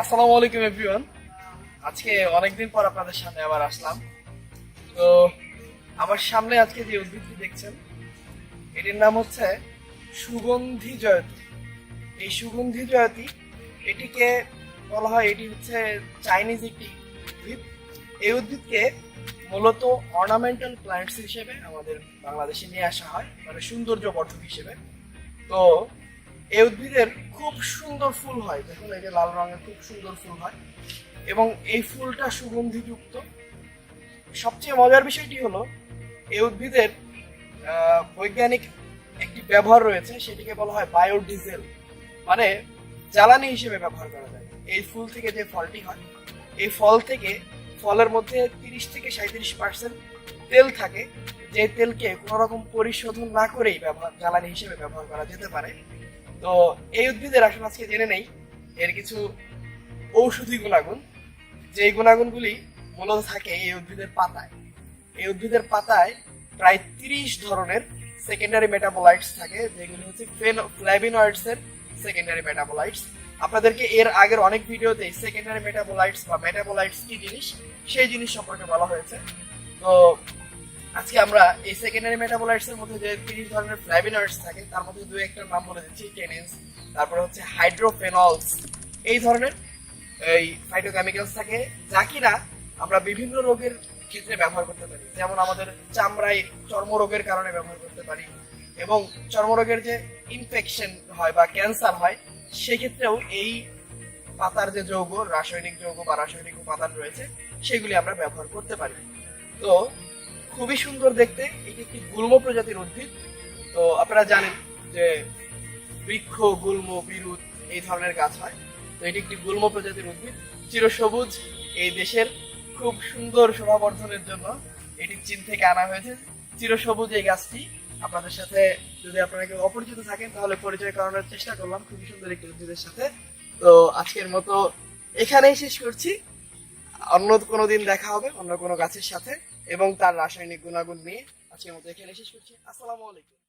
আসসালামু আলাইকুম এভরিওয়ান আজকে অনেকদিন পর আপনাদের সামনে আবার আসলাম। তো, আমার সামনে আজকে যে উদ্ভিদটি দেখছেন, এটির নাম হচ্ছে সুগন্ধি জয়তী এই সুগন্ধি জয়তী এটিকে বলা হয়, এটি হচ্ছে চাইনিজ একটি উদ্ভিদ। এই উদ্ভিদকে মূলত অর্নামেন্টাল প্ল্যান্টস হিসেবে আমাদের বাংলাদেশে নিয়ে আসা হয় মানে সৌন্দর্য বর্ধক হিসেবে। তো এই উদ্ভিদের খুব সুন্দর ফুল হয়। দেখুন, এই যে লাল রঙের খুব সুন্দর ফুল হয়। এবং এই ফুলটা সুগন্ধিযুক্ত। সবচেয়ে মজার বিষয়টি হলো, এই উদ্ভিদের বৈজ্ঞানিক একটি ব্যবহার রয়েছে, সেটিকে বলা হয় বায়োডিজেল। মানে জ্বালানি হিসেবে ব্যবহার করা যায়। এই ফুল থেকে যে ফলটি হয়, এই ফল থেকে ফলের মধ্যে তিরিশ থেকে সাঁত্রিশ পার্সেন্ট তেল থাকে। যে তেলকে কোনো রকম পরিশোধন না করেই ব্যবহার, জ্বালানি হিসেবে ব্যবহার করা যেতে পারে। তো এই উদ্ভিদের আসলে আজকে জেনে নেই। এর কিছু ঔষধি গুণাগুণ। যে গুণাগুণগুলি মূলত থাকে এই উদ্ভিদের পাতায়। এই উদ্ভিদের পাতায় প্রায় তিরিশ ধরনের সেকেন্ডারি মেটাবোলাইটস থাকে, যেগুলি হচ্ছে ফ্ল্যাভিনয়েডস এর সেকেন্ডারি মেটাবোলাইটস আপনাদেরকে এর আগের অনেক ভিডিওতে সেকেন্ডারি মেটাবোলাইটস বা মেটাবোলাইটস কি জিনিস, সেই জিনিস সম্পর্কে বলা হয়েছে। তো আজকে আমরা এই সেকেন্ডারি মেটাবোলাইটস এর মধ্যে যে তিরিশ ধরনের ফ্ল্যাভিনয়েডস থাকে, তার মধ্যে দু একটা নাম বলে দিচ্ছি টেনিনস তারপরে হচ্ছে হাইড্রোফেনলস এই ধরনের, এই ফাইটোকেমিক্যালস থাকে, যা কিনা আমরা বিভিন্ন রোগের ক্ষেত্রে ব্যবহার করতে পারি। যেমন আমাদের চামড়ায় চর্মরোগের কারণে ব্যবহার করতে পারি, এবং চর্মরোগের যে ইনফেকশন হয় বা ক্যান্সার হয়, সেক্ষেত্রেও এই পাতার যে যৌগ, রাসায়নিক যৌগ বা রাসায়নিক উপাদান রয়েছে, সেগুলি আমরা ব্যবহার করতে পারি। তো খুবই সুন্দর দেখতে। এটি একটি গুল্ম প্রজাতির উদ্ভিদ। তো আপনারা জানেন যে বৃক্ষ, গুল্ম বিরুৎ এই ধরনের গাছ হয়। তো এটি একটি গুল্ম প্রজাতির উদ্ভিদ। চিরসবুজ এই দেশের খুব সুন্দর শোভাবর্ধনের জন্য এটি চীন থেকে আনা হয়েছে। চিরসবুজ এই গাছটি আপনাদের সাথে যদি আপনারা কেউ অপরিচিত থাকেন, তাহলে পরিচয় করানোর চেষ্টা করলাম। খুবই সুন্দর একটি উদ্ভিদের সাথে। তো আজকের মতো এখানেই শেষ করছি। অন্য কোনো দিন দেখা হবে, অন্য কোনো গাছের সাথে। এবং তার রাসায়নিক গুণাগুণ নিয়ে আজকের মতো এখানে শেষ করছি। আসসালামু আলাইকুম।